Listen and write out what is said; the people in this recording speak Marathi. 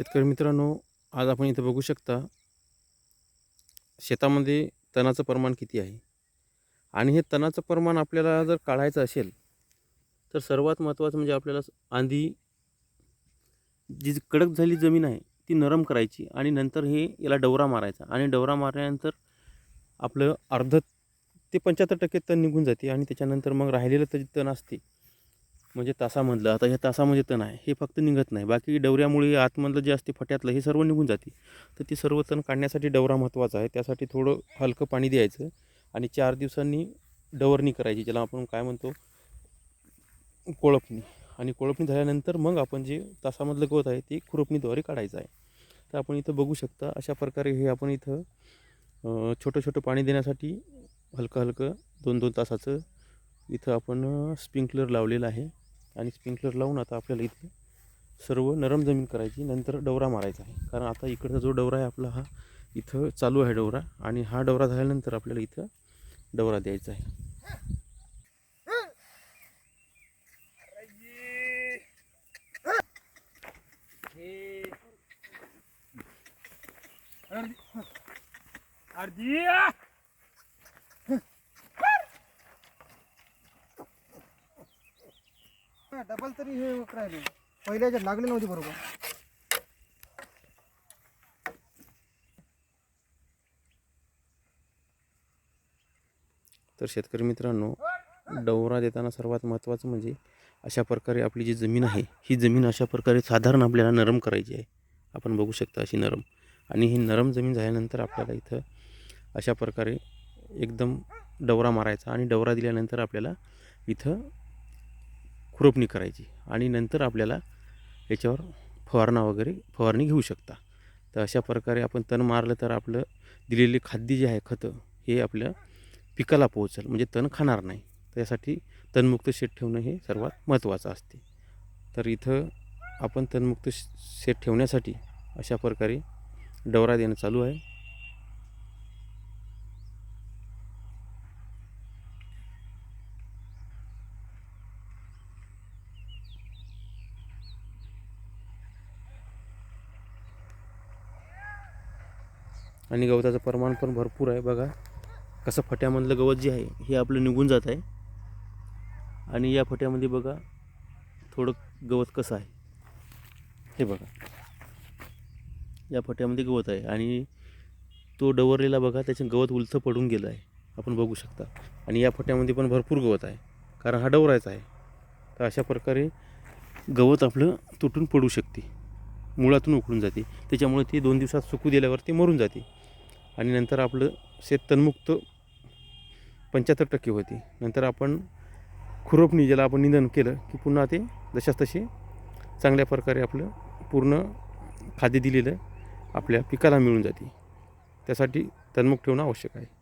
शेतकरी मित्रांनो आज आपण इथं बघू शकता शेतामध्ये तणाचं प्रमाण किती आहे? आणि हे तणाचं प्रमाण आपल्याला जर काढायचं असेल तर सर्वात महत्त्वाचं म्हणजे आपल्याला आंधी जी कडक झाली जमीन आहे ती नरम करायची आणि नंतर हे याला डवरा मारायचा. आणि डवरा मारल्यानंतर आपलं अर्ध ते पंच्याहत्तर टक्के तण निघून जाते आणि त्याच्यानंतर मग राहिलेलं तरी तण असते म्हणजे तासामधलं आता ह्या तासामध्ये तण आहे हे फक्त निघत नाही. बाकी डवऱ्यामुळे आतमधलं जे असते फट्यातलं हे सर्व निघून जाते. तर ती सर्व तण काढण्यासाठी डवरा महत्त्वाचा आहे. त्यासाठी थोडं हलकं पाणी द्यायचं आणि चार दिवसांनी डवरणी करायची ज्याला आपण काय म्हणतो कोळपणी. आणि कोळपणी झाल्यानंतर मग आपण जे तासामधलं गवत आहे ते खुरपणीद्वारे काढायचं आहे. तर आपण इथं बघू शकता अशा प्रकारे हे आपण इथं छोटं छोटं पाणी देण्यासाठी हलकं हलकं दोन दोन तासाचं इथं आपण स्प्रिंकलर लावलेलं आहे. आणि स्प्रिंकलर लावून आता आपल्याला इथे सर्व नरम जमीन करायची नंतर डवरा मारायचा आहे. कारण आता इकडचा जो डवरा आहे आपला हा इथं चालू आहे डवरा आणि हा डवरा झाल्यानंतर आपल्याला इथं डवरा द्यायचा आहे. अर्धी डबल तरी हे राहिले. पहिल्याच्या लागले नव्हते बरोबर. तर शेतकरी मित्रांनो डवरा देताना सर्वात महत्त्वाचं म्हणजे अशा प्रकारे आपली जी जमीन आहे ही जमीन अशा प्रकारे साधारण आपल्याला नरम करायची आहे. आपण बघू शकता अशी नरम. आणि ही नरम जमीन झाल्यानंतर आपल्याला इथं अशा प्रकारे एकदम डवरा मारायचा आणि डवरा दिल्यानंतर आपल्याला इथं रोपणी करायची आणि नंतर आपल्याला याच्यावर फवारणा वगैरे फवारणी घेऊ शकता. तर अशा प्रकारे आपण तण मारलं तर आपलं दिलेले खाद्य जे आहे खतं हे आपल्या पिकाला पोहोचेल. म्हणजे तण खाणार नाही. त्यासाठी तणमुक्त शेत ठेवणं हे सर्वात महत्त्वाचं असते. तर इथं आपण तणमुक्त शेत ठेवण्यासाठी अशा प्रकारे डवरा देणं चालू आहे. आणि गवताचं प्रमाण पण भरपूर आहे. बघा कसं फट्यामधलं गवत जे आहे हे आपलं निघून जात आहे. आणि या फट्यामध्ये बघा थोडं गवत कसं आहे. हे बघा. या फट्यामध्ये गवत आहे. आणि तो डवरलेला बघा त्याचे गवत उलथं पडून गेलं आहे. आपण बघू शकता. आणि या फट्यामध्ये पण भरपूर गवत आहे. कारण हा डवरायचा आहे. तर अशा प्रकारे गवत आपलं तुटून पडू शकते. मुळातून उकळून जाते. त्याच्यामुळे ती दोन दिवसात सुकू दिल्यावर ती मरून जाते. आणि नंतर आपलं शेत तणमुक्त पंच्याहत्तर टक्के होते. नंतर आपण खुरपणी ज्याला आपण निंदन केलं की पुन्हा ते जशास तसे चांगल्या प्रकारे आपलं पूर्ण खाद्य दिलेलं आपल्या पिकाला मिळून जाते. त्यासाठी तणमुक्त ठेवणं आवश्यक आहे.